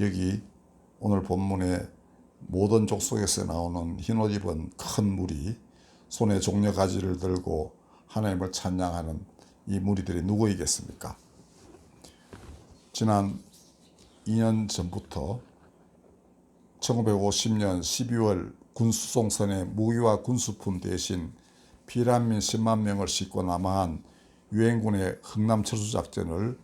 여기 오늘 본문에 모든 족속에서 나오는 흰옷 입은 큰 무리 손에 종려 가지를 들고 하나님을 찬양하는 이 무리들이 누구이겠습니까? 지난 2년 전부터 1950년 12월 군수송선에 무기와 군수품 대신 피란민 10만 명을 싣고 남하한 유엔군의 흥남 철수 작전을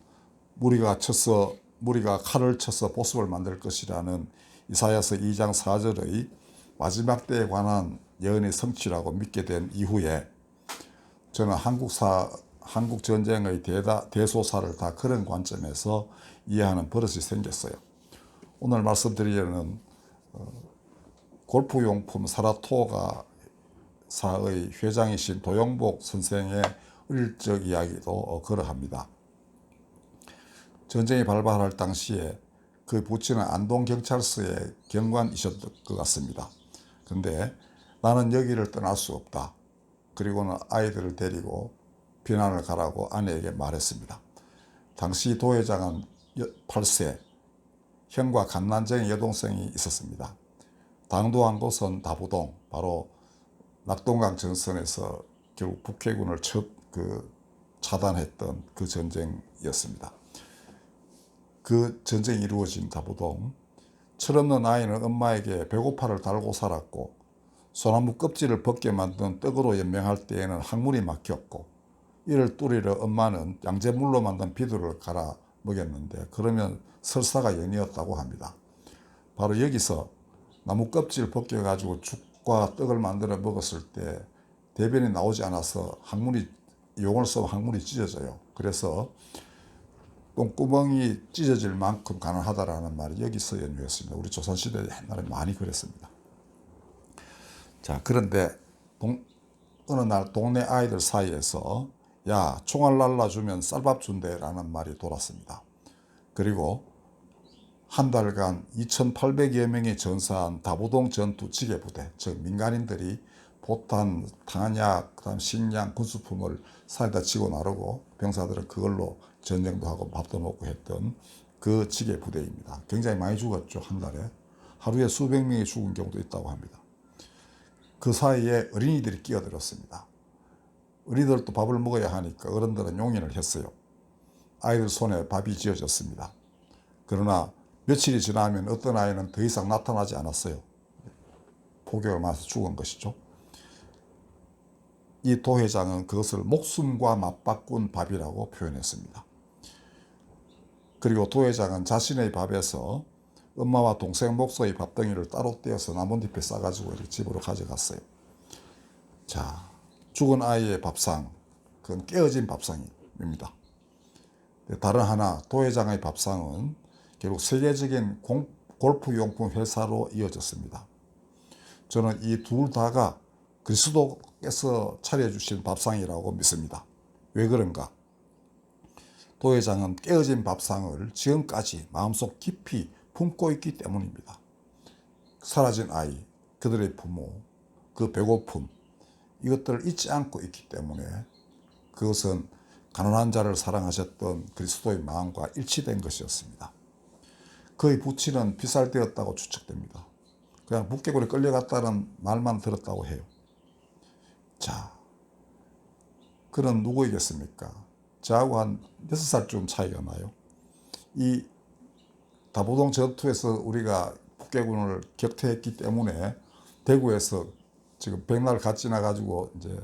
무리가 쳐서 무리가 칼을 쳐서 보습을 만들 것이라는 이사야서 2장 4절의 마지막 때에 관한 예언의 성취라고 믿게 된 이후에 저는 한국사 한국 전쟁의 대다 대소사를 다 그런 관점에서 이해하는 버릇이 생겼어요. 오늘 말씀드리려는 어, 골프용품 사라토가 사의 회장이신 도영복 선생의 어릴 적 이야기도 어, 그러합니다. 전쟁이 발발할 당시에 그 부친은 안동경찰서의 경관이셨을 것 같습니다. 근데 나는 여기를 떠날 수 없다. 그리고는 아이들을 데리고 비난을 가라고 아내에게 말했습니다. 당시 도회장은 8세, 형과 갓난쟁이 여동생이 있었습니다. 당도한 곳은 다부동, 바로 낙동강 전선에서 결국 북해군을 첫 그 차단했던 그 전쟁이었습니다. 그 전쟁이 이루어진 다부동, 철없는 아이는 엄마에게 배고파를 달고 살았고 소나무 껍질을 벗게 만든 떡으로 연명할 때에는 학문이 막혔고 이를 뚫으려 엄마는 양재물로 만든 비두를 갈아 먹였는데 그러면 설사가 연이었다고 합니다. 바로 여기서 나무 껍질 벗겨 가지고 죽과 떡을 만들어 먹었을 때 대변이 나오지 않아서 항문이 용을 써 항문이 찢어져요. 그래서 똥구멍이 찢어질 만큼 가난하다라는 말이 여기서 연유했습니다. 우리 조선시대 옛날에 많이 그랬습니다. 자, 그런데 동, 어느 날 동네 아이들 사이에서 야, 총알 날라주면 쌀밥 준대라는 말이 돌았습니다. 그리고 한 달간 2,800여 명이 전사한 다부동 전투 지게부대, 즉 민간인들이 포탄, 탄약, 그다음 식량, 군수품을 사이다 치고 나르고 병사들은 그걸로 전쟁도 하고 밥도 먹고 했던 그 지게 부대입니다. 굉장히 많이 죽었죠 한 달에 하루에 수백 명이 죽은 경우도 있다고 합니다. 그 사이에 어린이들이 끼어들었습니다. 어린이들도 밥을 먹어야 하니까 어른들은 용인을 했어요. 아이들 손에 밥이 지어졌습니다. 그러나 며칠이 지나면 어떤 아이는 더 이상 나타나지 않았어요. 포격을 맞아서 죽은 것이죠. 이 도회장은 그것을 목숨과 맞바꾼 밥이라고 표현했습니다. 그리고 도회장은 자신의 밥에서 엄마와 동생 목소의 밥덩이를 따로 떼어서 나뭇잎에 싸가지고 집으로 가져갔어요. 자, 죽은 아이의 밥상, 그건 깨어진 밥상입니다. 다른 하나, 도회장의 밥상은 결국 세계적인 공, 골프 용품 회사로 이어졌습니다. 저는 이 둘 다가 그리스도께서 차려주신 밥상이라고 믿습니다. 왜 그런가? 도회장은 깨어진 밥상을 지금까지 마음속 깊이 품고 있기 때문입니다. 사라진 아이, 그들의 부모, 그 배고픔, 이것들을 잊지 않고 있기 때문에 그것은 가난한 자를 사랑하셨던 그리스도의 마음과 일치된 것이었습니다. 그의 부친은 비살되었다고 추측됩니다. 그냥 북계굴에 끌려갔다는 말만 들었다고 해요. 자, 그는 누구이겠습니까? 저하고 한 6살쯤 차이가 나요. 이 다보동 전투에서 우리가 북계군을 격퇴했기 때문에 대구에서 지금 백날 갓 지나가지고 이제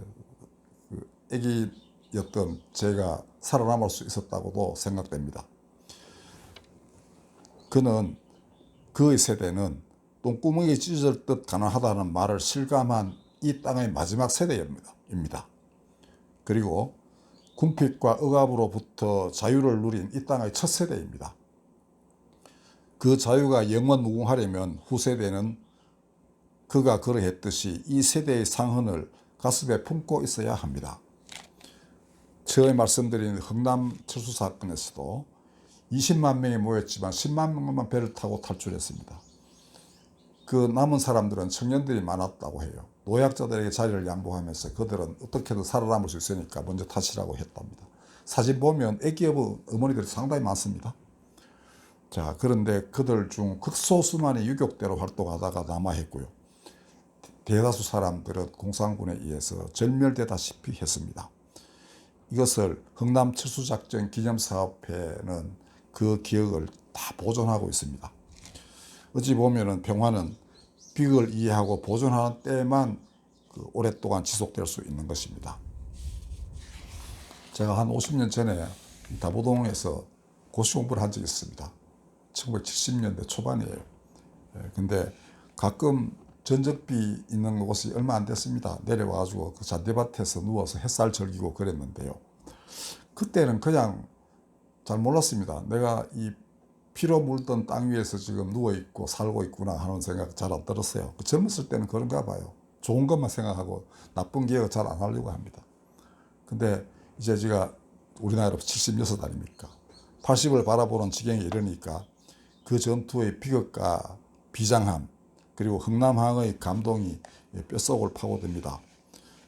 그 애기였던 제가 살아남을 수 있었다고도 생각됩니다. 그는 그의 세대는 똥구멍이 찢어질 듯 가난하다는 말을 실감한 이 땅의 마지막 세대입니다. 그리고 궁핍과 억압으로부터 자유를 누린 이 땅의 첫 세대입니다. 그 자유가 영원 무궁하려면 후세대는 그가 그러했듯이 이 세대의 상흔을 가슴에 품고 있어야 합니다. 처음에 말씀드린 흥남 철수 사건에서도 20만 명이 모였지만 10만 명만 배를 타고 탈출했습니다. 그 남은 사람들은 청년들이 많았다고 해요. 노약자들에게 자리를 양보하면서 그들은 어떻게든 살아남을 수 있으니까 먼저 타시라고 했답니다. 사진 보면 애기 어머니들이 상당히 많습니다. 자, 그런데 그들 중 극소수만이 유격대로 활동하다가 남아했고요. 대다수 사람들은 공산군에 의해서 절멸되다시피 했습니다. 이것을 흥남 철수작전 기념사업회는 그 기억을 다 보존하고 있습니다. 어찌 보면은 평화는 비극을 이해하고 보존하는 때만 그 오랫동안 지속될 수 있는 것입니다. 제가 한 50년 전에 다보동에서 고시 공부를 한 적이 있습니다. 1970년대 초반이에요. 예, 근데 가끔 전적비 있는 곳이 얼마 안 됐습니다. 내려와가지고 그 잔디밭에서 누워서 햇살 즐기고 그랬는데요. 그때는 그냥 잘 몰랐습니다. 내가 이 피로 물던 땅 위에서 지금 누워있고 살고 있구나 하는 생각 잘 안 들었어요. 그 젊었을 때는 그런가 봐요. 좋은 것만 생각하고 나쁜 기억 잘안 하려고 합니다. 근데 이제 제가 우리나라로 76 아닙니까? 80을 바라보는 지경에 이르니까 그 전투의 비극과 비장함 그리고 흥남항의 감동이 뼛속을 파고듭니다.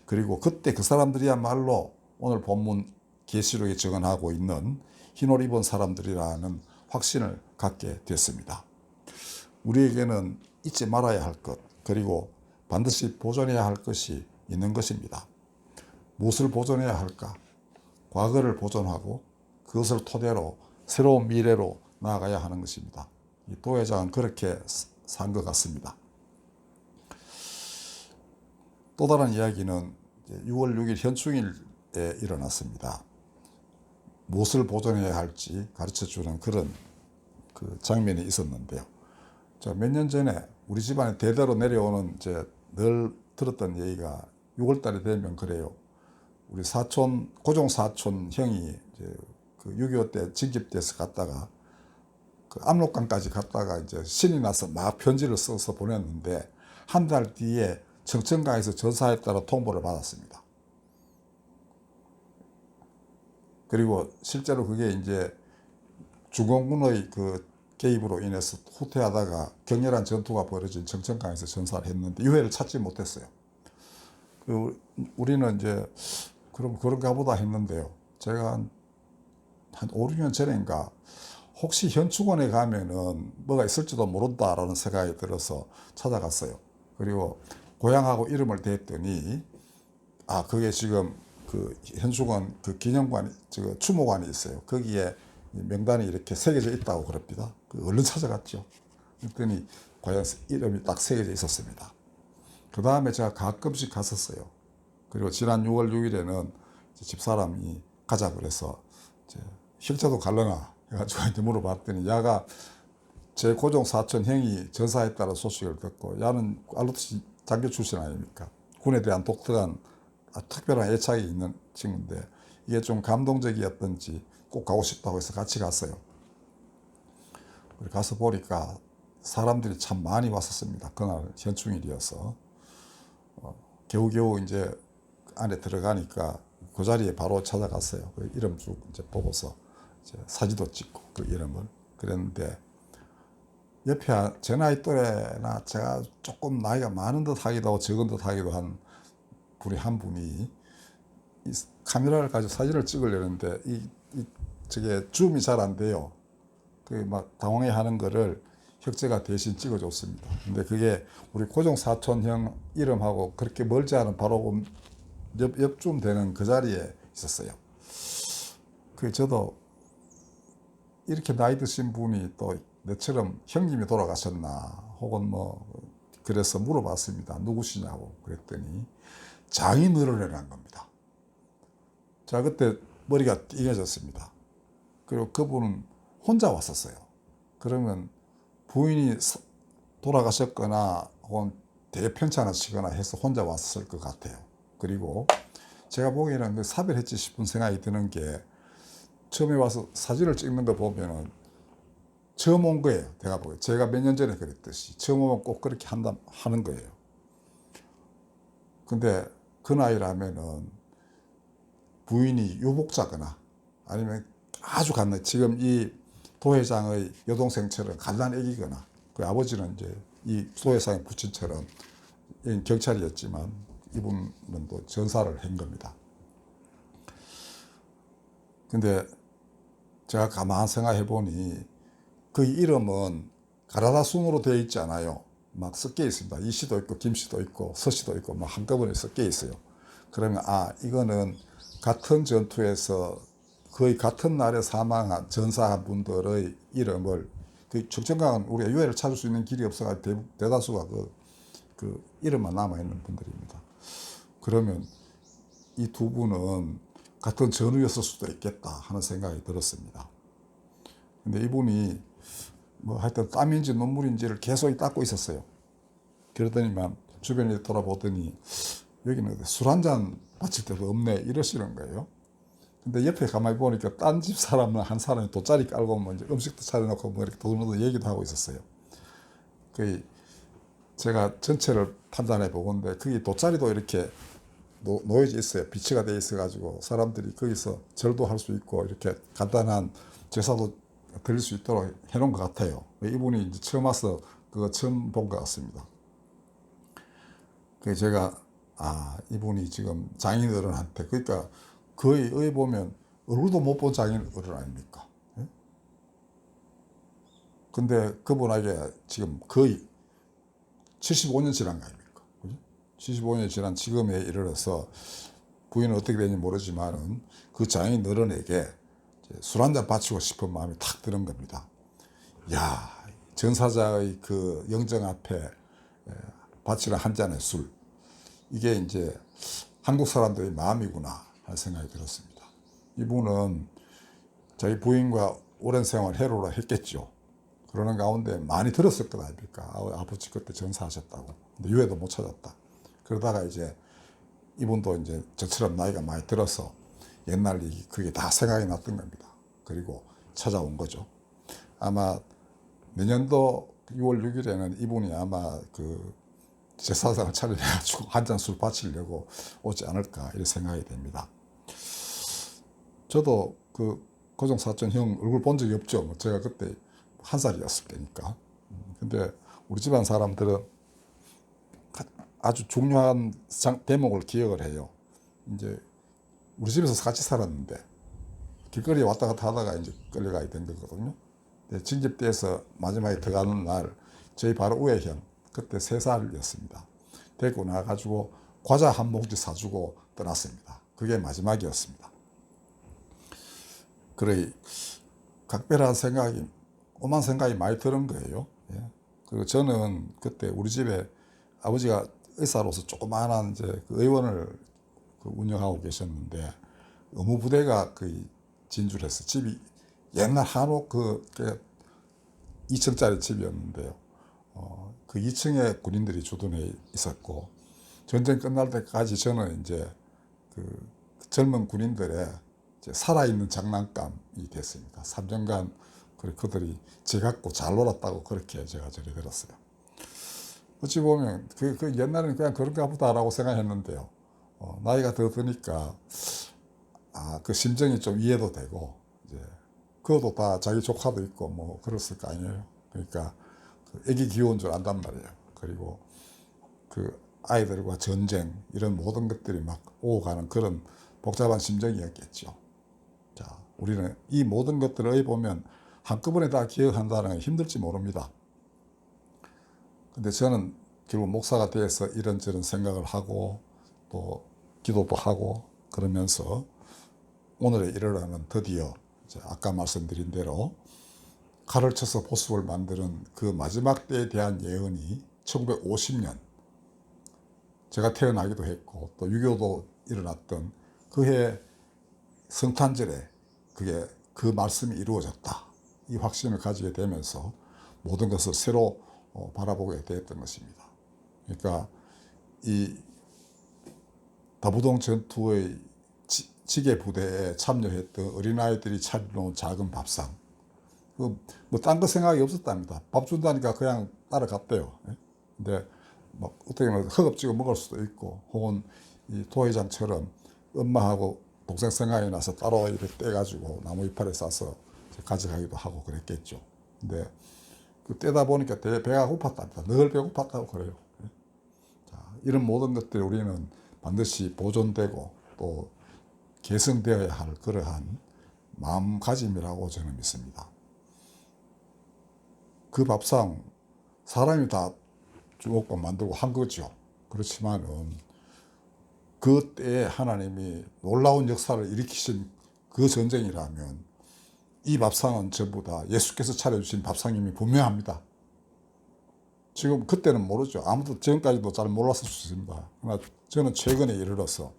그리고 그때 그 사람들이야말로 오늘 본문 계시록에 적언하고 있는 흰옷 입은 사람들이라는 확신을 갖게 됐습니다. 우리에게는 잊지 말아야 할 것, 그리고 반드시 보존해야 할 것이 있는 것입니다. 무엇을 보존해야 할까? 과거를 보존하고 그것을 토대로 새로운 미래로 나아가야 하는 것입니다. 이 도회장은 그렇게 산 것 같습니다. 또 다른 이야기는 6월 6일 현충일에 일어났습니다. 무엇을 보존해야 할지 가르쳐 주는 그런 그 장면이 있었는데요. 몇년 전에 우리 집안에 대대로 내려오는 이제 늘 들었던 얘기가 6월 달이 되면 그래요. 우리 사촌, 고종 사촌 형이 이제 그6.25 때 징집돼서 갔다가 그 압록강까지 갔다가 이제 신이 나서 막 편지를 써서 보냈는데 한 달 뒤에 청천강에서 전사했다는 통보를 받았습니다. 그리고 실제로 그게 이제 중공군의 그 개입으로 인해서 후퇴하다가 격렬한 전투가 벌어진 청천강에서 전사를 했는데 유해를 찾지 못했어요. 그 우리는 이제 그럼 그런가 보다 했는데요. 제가 한, 한 5, 6년 전인가 혹시 현충원에 가면은 뭐가 있을지도 모른다라는 생각이 들어서 찾아갔어요. 그리고 고향하고 이름을 댔더니 아 그게 지금 그 현충원 그 기념관 저 추모관이 있어요. 거기에 명단이 이렇게 새겨져 있다고 그럽니다. 그 얼른 찾아갔죠. 그랬더니 고향 이름이 딱 새겨져 있었습니다. 그 다음에 제가 가끔씩 갔었어요. 그리고 지난 6월 6일에는 집사람이 가자 그래서 혁자도 갈려나 해가지고 물어봤더니 야가 제 고종 사촌 형이 전사했다는 소식을 듣고 야는 알루트시 장교 출신 아닙니까? 군에 대한 독특한 아, 특별한 애착이 있는 친구인데 이게 좀 감동적이었던지 꼭 가고 싶다고 해서 같이 갔어요. 가서 보니까 사람들이 참 많이 왔었습니다. 그날 현충일이어서 어, 겨우겨우 이제 안에 들어가니까 그 자리에 바로 찾아갔어요. 그 이름 쭉 이제 보고서 이제 사진도 찍고 그 이름을 그랬는데 옆에 제 나이 또래나 제가 조금 나이가 많은 듯 하기도 하고 적은 듯 하기도 한 분이 한 분이 이 카메라를 가지고 사진을 찍으려는데 이, 이 저게 줌이 잘 안 돼요. 그 막 당황해 하는 거를 혁재가 대신 찍어줬습니다. 근데 그게 우리 고종 사촌 형 이름하고 그렇게 멀지 않은 바로 옆, 옆쯤 되는 그 자리에 있었어요. 그 저도 이렇게 나이 드신 분이 또 내처럼 형님이 돌아가셨나 혹은 뭐 그래서 물어봤습니다. 누구시냐고 그랬더니 장인어른이라는 겁니다. 자 그때 머리가 띵해졌습니다. 그리고 그분은 혼자 왔었어요. 그러면 부인이 돌아가셨거나 혹은 대편찮으시거나 해서 혼자 왔을 것 같아요. 그리고 제가 보기에는 그 사별했지 싶은 생각이 드는 게 처음에 와서 사진을 찍는 거 보면은 처음 온 거예요. 제가 보기에. 제가 몇 년 전에 그랬듯이 처음 오면 꼭 그렇게 한다, 하는 거예요. 근데 그 나이라면은 부인이 유복자거나 아니면 아주 갓나 지금 이 도회장의 여동생처럼 갓난 애기거나 그 아버지는 이제 이 도회장의 부친처럼 경찰이었지만 이분은 또 전사를 한 겁니다. 근데 제가 가만 생각해 보니 그 이름은 가나다 순으로 되어 있지 않아요. 막 섞여 있습니다. 이씨도 있고 김씨도 있고 서씨도 있고 막 한꺼번에 섞여 있어요. 그러면 아 이거는 같은 전투에서 거의 같은 날에 사망한 전사한 분들의 이름을 그 적정강은 우리가 유해를 찾을 수 있는 길이 없어가 대, 대다수가 그, 그 이름만 남아 있는 분들입니다. 그러면 이 두 분은 같은 전우였을 수도 있겠다 하는 생각이 들었습니다. 근데 이분이 뭐 하여튼 땀인지 눈물인지를 계속 닦고 있었어요. 그러더니만 주변에 돌아보더니 여기는 술 한잔 마칠 때도 없네 이러시는 거예요. 근데 옆에 가만히 보니까 딴 집 사람은 한 사람이 돗자리 깔고 뭐 이제 음식도 차려놓고 뭐 이렇게 도둑도 얘기도 하고 있었어요. 그 제가 전체를 판단해 보건데 그게 돗자리도 이렇게 노, 놓여져 있어요. 비치가 돼 있어 가지고 사람들이 거기서 절도 할 수 있고 이렇게 간단한 제사도 드릴 수 있도록 해놓은 것 같아요. 이분이 이제 처음 와서 그거 처음 본 것 같습니다. 그 제가 아 이분이 지금 장인 어른한테 그러니까 거의 의 보면 얼굴도 못 본 장인 어른 아닙니까? 예? 근데 그분에게 지금 거의 75년 지난 거 아닙니까? 그죠? 75년 지난 지금에 이르러서 부인은 어떻게 되는지 모르지만은 그 장인 어른에게 술 한 잔 바치고 싶은 마음이 탁 드는 겁니다. 야, 전사자의 그 영정 앞에 에, 바치는 한 잔의 술. 이게 이제 한국 사람들의 마음이구나 하는 생각이 들었습니다. 이분은 자기 부인과 오랜 생활 해로라 했겠죠. 그러는 가운데 많이 들었을 것 아닙니까? 아, 아버지 그때 전사하셨다고. 근데 유해도 못 찾았다. 그러다가 이제 이분도 이제 저처럼 나이가 많이 들어서 옛날 얘기 그게 다 생각이 났던 겁니다. 그리고 찾아온 거죠. 아마 내년도 6월 6일에는 이분이 아마 그 제사상을 차려내가지고 한 잔 술 바치려고 오지 않을까 이런 생각이 됩니다. 저도 그 고종 사촌 형 얼굴 본 적이 없죠. 뭐 제가 그때 한 살이었을 때니까. 음, 근데 우리 집안 사람들은 아주 중요한 장, 대목을 기억을 해요. 이제 우리 집에서 같이 살았는데 길거리에 왔다 갔다 하다가 이제 끌려가게 된 거거든요. 근데 징집대에서 마지막에 들어가는 날 저희 바로 우에 형 그때 세 살이었습니다. 데리고 나가지고 과자 한 몽지 사주고 떠났습니다. 그게 마지막이었습니다. 그래 각별한 생각이 오만 생각이 많이 드는 거예요. 예. 그리고 저는 그때 우리 집에 아버지가 의사로서 조그마한 이제 그 의원을 그 운영하고 계셨는데 의무부대가 그 진출해서 집이 옛날 한옥 그 2층짜리 집이었는데요. 어, 그 2층에 군인들이 주둔해 있었고 전쟁 끝날 때까지 저는 이제 그 젊은 군인들의 살아있는 장난감이 됐습니다. 3년간 그들이 제 갖고 잘 놀았다고 그렇게 제가 전해 들었어요. 어찌 보면 그, 그 옛날에는 그냥 그런가 보다라고 생각했는데요. 어, 나이가 더 드니까 아, 그 심정이 좀 이해도 되고 이제 그것도 다 자기 조카도 있고 뭐 그랬을 거 아니에요. 그러니까 그 애기 귀여운 줄 안단 말이에요. 그리고 그 아이들과 전쟁 이런 모든 것들이 막 오고 가는 그런 복잡한 심정이었겠죠. 자, 우리는 이 모든 것들을 보면 한꺼번에 다 기억한다는 게 힘들지 모릅니다. 근데 저는 결국 목사가 돼서 이런저런 생각을 하고 또 기도도 하고 그러면서 오늘에 이르러는 드디어 아까 말씀드린 대로 칼을 쳐서 보습을 만드는 그 마지막 때에 대한 예언이 1950년 제가 태어나기도 했고 또 유교도 일어났던 그 해 성탄절에 그게 그 말씀이 이루어졌다. 이 확신을 가지게 되면서 모든 것을 새로 어, 바라보게 되었던 것입니다. 그러니까 이 다부동 전투의 지게 부대에 참여했던 어린아이들이 차려놓은 작은 밥상. 그뭐딴 거 생각이 없었답니다. 밥 준다니까 그냥 따라갔대요. 예? 근데 막 어떻게 보면 허겁지겁 먹을 수도 있고 혹은 이 도회장처럼 엄마하고 동생 생각이 나서 따로 이렇게 떼가지고 나무 이파리 싸서 가져가기도 하고 그랬겠죠. 근데 그 떼다 보니까 되게 배가 고팠답니다. 늘 배고팠다고 그래요. 예? 자, 이런 모든 것들이 우리는 반드시 보존되고 또 개선되어야 할 그러한 마음가짐이라고 저는 믿습니다. 그 밥상 사람이 다 주먹밥 만들고 한 거죠. 그렇지만은 그때에 하나님이 놀라운 역사를 일으키신 그 전쟁이라면 이 밥상은 전부 다 예수께서 차려주신 밥상임이 분명합니다. 지금 그때는 모르죠. 아무도 지금까지도 잘 몰랐을 수 있습니다. 그러나 저는 최근에 이르러서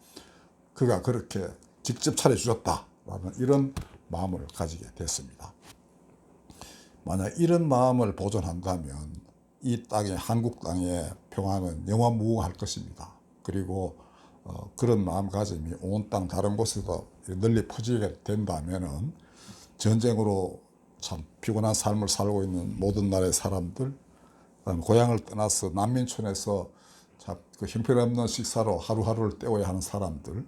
그가 그렇게 직접 차려주셨다라는 이런 마음을 가지게 됐습니다. 만약 이런 마음을 보존한다면 이 땅에 한국 땅의 평화는 영원 무궁할 것입니다. 그리고 어, 그런 마음가짐이 온 땅 다른 곳에도 널리 퍼지게 된다면은 전쟁으로 참 피곤한 삶을 살고 있는 모든 나라의 사람들, 고향을 떠나서 난민촌에서 참그 형편없는 식사로 하루하루를 때워야 하는 사람들,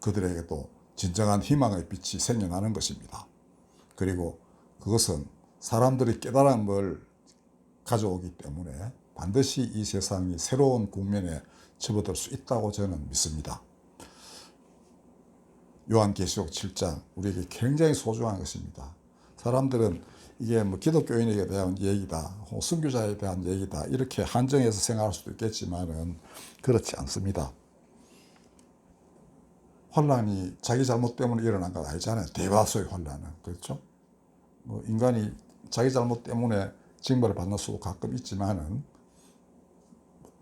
그들에게도 진정한 희망의 빛이 생겨나는 것입니다. 그리고 그것은 사람들이 깨달음을 가져오기 때문에 반드시 이 세상이 새로운 국면에 접어들 수 있다고 저는 믿습니다. 요한계시록 7장 우리에게 굉장히 소중한 것입니다. 사람들은 이게 뭐 기독교인에게 대한 얘기다, 혹은 선교자에 대한 얘기다 이렇게 한정해서 생각할 수도 있겠지만은 그렇지 않습니다. 환란이 자기 잘못 때문에 일어난 건 아니잖아요. 대화소의 환란은 그렇죠? 뭐 인간이 자기 잘못 때문에 징벌을 받는 수도 가끔 있지만은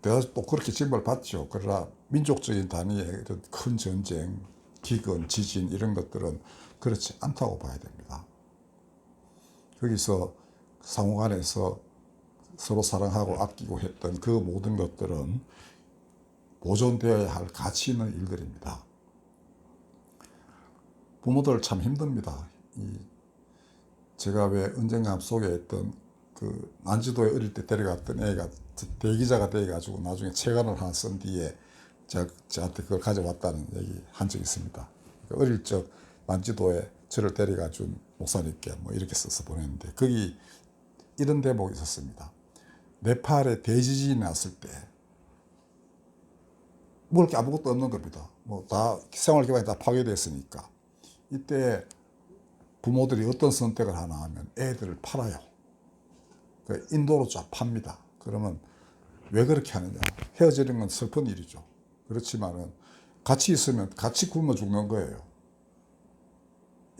또 그렇게 징벌 받죠. 그러나 민족적인 단위의 이런 큰 전쟁, 기근, 지진 이런 것들은 그렇지 않다고 봐야 됩니다. 거기서 상호간에서 서로 사랑하고 아끼고 했던 그 모든 것들은 보존되어야 할 가치 있는 일들입니다. 부모들 참 힘듭니다. 이 제가 왜 언젠가 속에 있던 그 난지도에 어릴 때 데려갔던 애가 대기자가 돼가지고 나중에 책안을 하나 쓴 뒤에 저한테 그걸 가져왔다는 얘기 한 적이 있습니다. 그러니까 어릴 적 난지도에 저를 데려가 준 목사님께 뭐 이렇게 써서 보냈는데 거기 이런 대목이 있었습니다. 네팔에 대지진이 났을 때 먹을 게 아무것도 없는 겁니다. 뭐 다 생활 기반이 다 파괴됐으니까 이때 부모들이 어떤 선택을 하나 하면 애들을 팔아요. 그 인도로 쫙 팝니다. 그러면 왜 그렇게 하느냐? 헤어지는 건 슬픈 일이죠. 그렇지만은 같이 있으면 같이 굶어 죽는 거예요.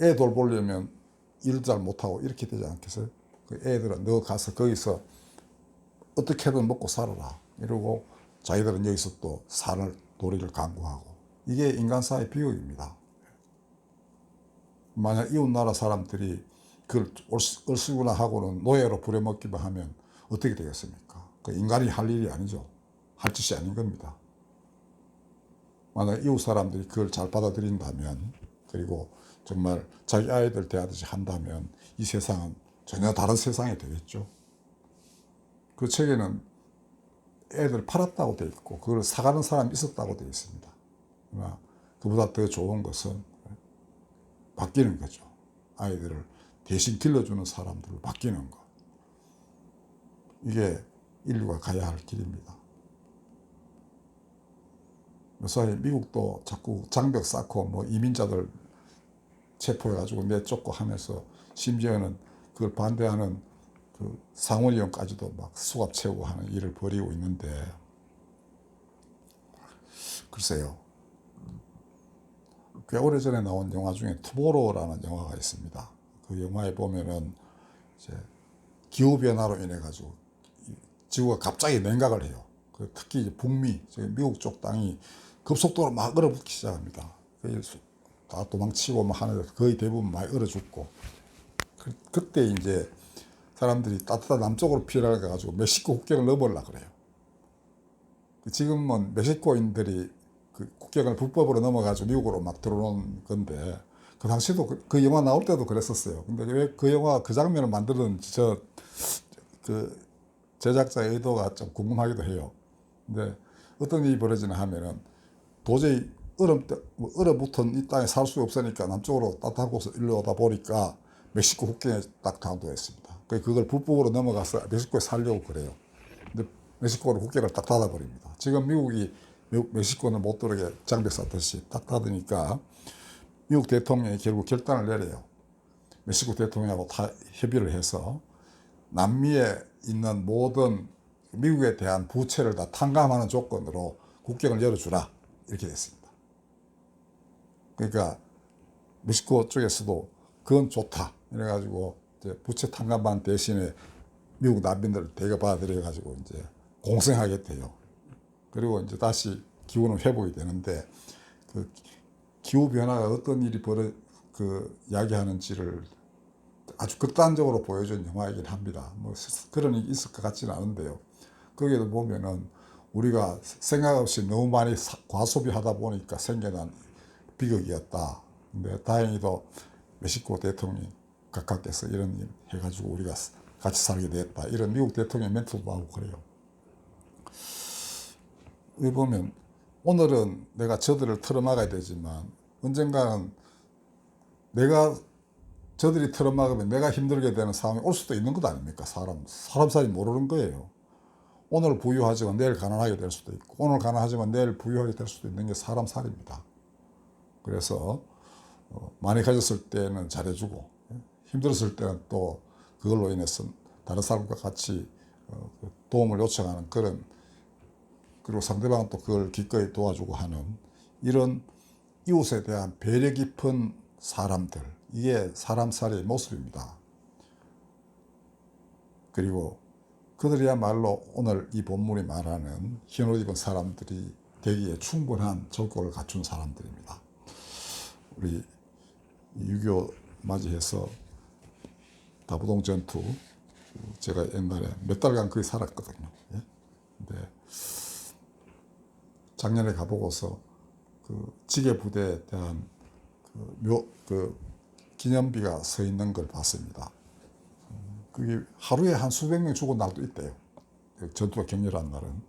애 돌보려면 일도 잘 못하고 이렇게 되지 않겠어요? 그 애들은 너 가서 거기서 어떻게든 먹고 살아라. 이러고 자기들은 여기서 또 산을 도리를 강구하고 이게 인간사의 비극입니다. 만약 이웃 나라 사람들이 그걸 얼씨구나 하고는 노예로 부려먹기만 하면 어떻게 되겠습니까? 그 인간이 할 일이 아니죠. 할 짓이 아닌 겁니다. 만약 이웃 사람들이 그걸 잘 받아들인다면 그리고 정말 자기 아이들 대하듯이 한다면 이 세상은 전혀 다른 세상이 되겠죠. 그 책에는 애들 팔았다고 돼 있고 그걸 사가는 사람이 있었다고 돼 있습니다. 그보다 더 좋은 것은 바뀌는 거죠. 아이들을 대신 길러주는 사람들을 바뀌는 것. 이게 인류가 가야 할 길입니다. 요새 미국도 자꾸 장벽 쌓고 뭐 이민자들 체포해가지고 내쫓고 하면서 심지어는 그걸 반대하는 그 상원의원까지도 막 수갑 채우고 하는 일을 벌이고 있는데 글쎄요. 꽤 오래전에 나온 영화 중에 투모로우라는 영화가 있습니다. 그 영화에 보면은 이제 기후 변화로 인해 가지고 지구가 갑자기 냉각을 해요. 그 특히 북미, 미국 쪽 땅이 급속도로 막 얼어붙기 시작합니다. 다 도망치고 막 하는데 거의 대부분 많이 얼어 죽고 그, 그때 이제 사람들이 따뜻한 남쪽으로 피해가 가지고 멕시코 국경을 넘으려 그래요. 지금은 멕시코인들이 그 국경을 불법으로 넘어가지고 미국으로 막 들어오는 건데 그 당시도 그, 그 영화 나올 때도 그랬었어요. 근데 왜 그 영화 그 장면을 만드는 저그 제작자의 의도가 좀 궁금하기도 해요. 근데 어떤 일이 벌어지나 하면은 도저히 얼음, 뭐 얼어붙은 이 땅에 살 수 없으니까 남쪽으로 따뜻한 곳을 일로 오다 보니까 멕시코 국경에 딱 당도했습니다. 그걸 불법으로 넘어가서 멕시코에 살려고 그래요. 근데 멕시코로 국경을 딱 닫아버립니다. 지금 미국이 멕시코는 못 들어게 장벽 쌓듯이 딱 닫으니까 미국 대통령이 결국 결단을 내려요. 멕시코 대통령하고 다 협의를 해서 남미에 있는 모든 미국에 대한 부채를 다 탕감하는 조건으로 국경을 열어주라 이렇게 됐습니다. 그러니까 멕시코 쪽에서도 그건 좋다 이래가지고 부채 탕감반 대신에 미국 난민들을 대거 받아들여 가지고 이제 공생하겠대요. 그리고 이제 다시 기후는 회복이 되는데 그 기후 변화가 어떤 일이 벌어 그 야기하는지를 아주 극단적으로 보여준 영화이긴 합니다. 뭐 그런 일이 있을 것 같지는 않은데요. 거기에도 보면은 우리가 생각 없이 너무 많이 사- 과소비하다 보니까 생겨난 비극이었다. 근데 다행히도 멕시코 대통령이 가깝게서 이런 일 해가지고 우리가 같이 살게 됐다. 이런 미국 대통령 멘트도 하고 그래요. 보면 오늘은 내가 저들을 틀어막아야 되지만 언젠가는 내가 저들이 틀어막으면 내가 힘들게 되는 상황이 올 수도 있는 것 아닙니까? 사람, 사람 사이 모르는 거예요. 오늘 부유하지만 내일 가난하게 될 수도 있고, 오늘 가난하지만 내일 부유하게 될 수도 있는 게 사람 살입니다. 그래서 어, 많이 가졌을 때는 잘해주고, 예, 힘들었을 때는 또 그걸로 인해서 다른 사람과 같이 어, 그 도움을 요청하는 그런, 그리고 상대방은 또 그걸 기꺼이 도와주고 하는 이런 이웃에 대한 배려 깊은 사람들, 이게 사람 살이의 모습입니다. 그리고 그들이야말로 오늘 이 본문이 말하는 흰옷 입은 사람들이 되기에 충분한 조건을 갖춘 사람들입니다. 우리 6.25 맞이해서 다부동 전투 제가 옛날에 몇 달간 거기 살았거든요. 예? 근데 작년에 가보고서 그 지게 부대에 대한 그 묘, 그 기념비가 서 있는 걸 봤습니다. 그게 하루에 한 수백 명 죽은 날도 있대요. 그 전투가 격렬한 날은.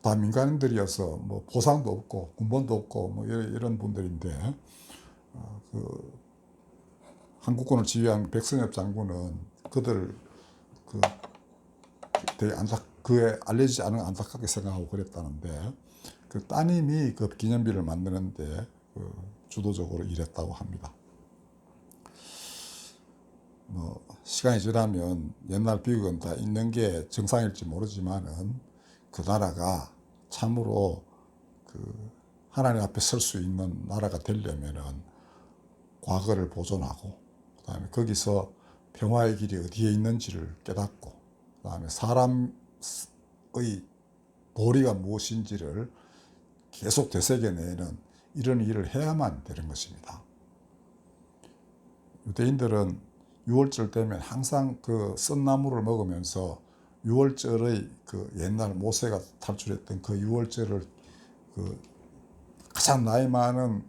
다 민간인들이어서 뭐 보상도 없고 군번도 없고 뭐 이런, 이런 분들인데 어, 그 한국군을 지휘한 백승엽 장군은 그들을 그 되게 안타 그에 알려지지 않은 안타깝게 생각하고 그랬다는데 그 따님이 그 기념비를 만드는데 그 주도적으로 일했다고 합니다. 뭐 시간이 지나면 옛날 비극은 다 있는 게 정상일지 모르지만은 그 나라가 참으로 그 하나님 앞에 설 수 있는 나라가 되려면은 과거를 보존하고 그다음에 거기서 평화의 길이 어디에 있는지를 깨닫고 그다음에 사람의 도리가 무엇인지를 계속 되새겨내는 이런 일을 해야만 되는 것입니다. 유대인들은 6월절 되면 항상 그 썬나무를 먹으면서 6월절의 그 옛날 모세가 탈출했던 그 6월절을 그 가장 나이 많은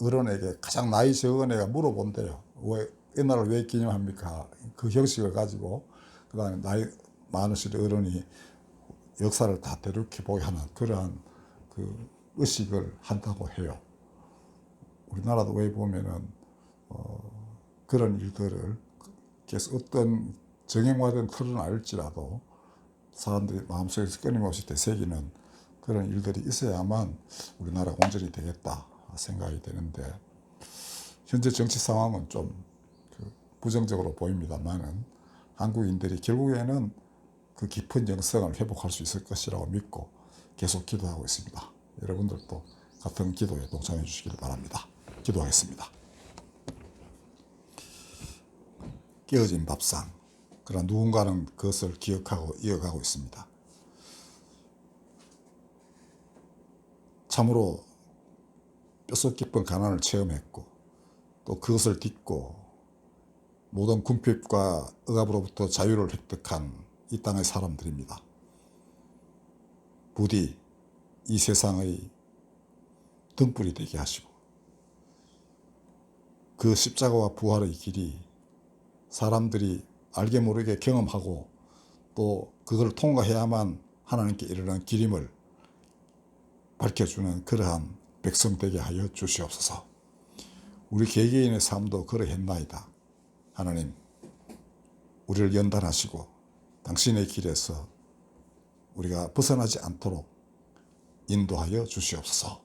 어른에게 가장 나이 적은 애가 물어본대요. 왜 옛날을 왜 기념합니까? 그 형식을 가지고 그다음에 나이 많으신 어른이 역사를 다 되돌켜 보게 하는 그러한 그 의식을 한다고 해요. 우리나라도 왜 보면은 어, 그런 일들을 계속 어떤 정형화된 틀은 알지라도 사람들이 마음속에서 끊임없이 되새기는 그런 일들이 있어야만 우리나라가 온전히 되겠다 생각이 되는데 현재 정치 상황은 좀그 부정적으로 보입니다만은 한국인들이 결국에는 그 깊은 영성을 회복할 수 있을 것이라고 믿고 계속 기도하고 있습니다. 여러분들도 같은 기도에 동참해 주시길 바랍니다. 기도하겠습니다. 깨어진 밥상. 그러나 누군가는 그것을 기억하고 이어가고 있습니다. 참으로 뼛속 깊은 가난을 체험했고 또 그것을 딛고 모든 궁핍과 억압으로부터 자유를 획득한 이 땅의 사람들입니다. 부디 이 세상의 등불이 되게 하시고 그 십자가와 부활의 길이 사람들이 알게 모르게 경험하고 또 그걸 통과해야만 하나님께 이르는 길임을 밝혀주는 그러한 백성 되게 하여 주시옵소서. 우리 개개인의 삶도 그러했나이다. 하나님, 우리를 연단하시고 당신의 길에서 우리가 벗어나지 않도록 인도하여 주시옵소서.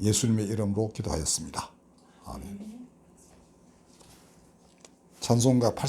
예수님의 이름으로 기도하였습니다. 아멘. 찬송가 8